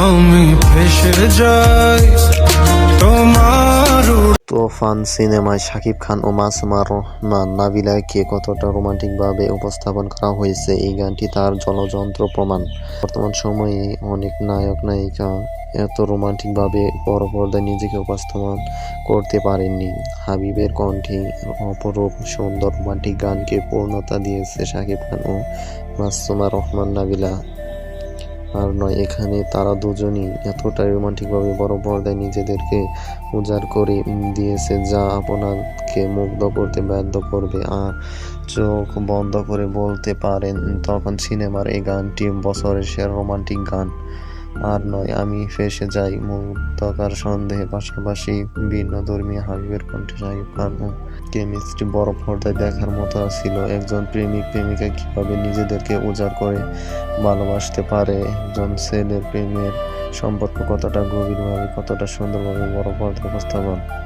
আমি যাই তোফান সিনেমায় শাকিব খান ও মাসুমা রহমান নাবিলাকে কতটা রোমান্টিকভাবে উপস্থাপন করা হয়েছে এই গানটি তার জলযন্ত্র প্রমাণ। বর্তমান সময়ে অনেক নায়ক, নায়িকা এত রোমান্টিকভাবে বড় পর্দায় নিজেকে উপস্থাপন করতে পারেননি। হাবিবের কণ্ঠে অপরূপ সুন্দর রোমান্টিক গানকে পূর্ণতা দিয়েছে শাকিব খান ও মাসুমা রহমান নাবিলা। আর নয়, এখানে তারা দুজনই এতটাই রোমান্টিকভাবে বড় পর্দায় নিজেদেরকে উজাড় করে দিয়েছে যা আপনাকে মুগ্ধ করতে বাধ্য করবে। আর চোখ বন্ধ করে বলতে পারেন, তখন সিনেমার এই গানটি বছরের সেরা রোমান্টিক গান। আর নয়, আমি ফেসে যাই। মুগ্ধকার সন্দেহে পাশাপাশি ভিন্ন ধর্মী হাবিবের কণ্ঠে সাহেব খান ও কেমিস্ট্রি বড় পর্দায় দেখার মতো ছিল। একজন প্রেমিক প্রেমিকা কীভাবে নিজেদেরকে উজাড় করে ভালোবাসতে পারে? একজন ছেলের প্রেমের সম্পর্ক কতটা গভীরভাবে, কতটা সুন্দরভাবে বড় পর্দায় উপস্থাপন?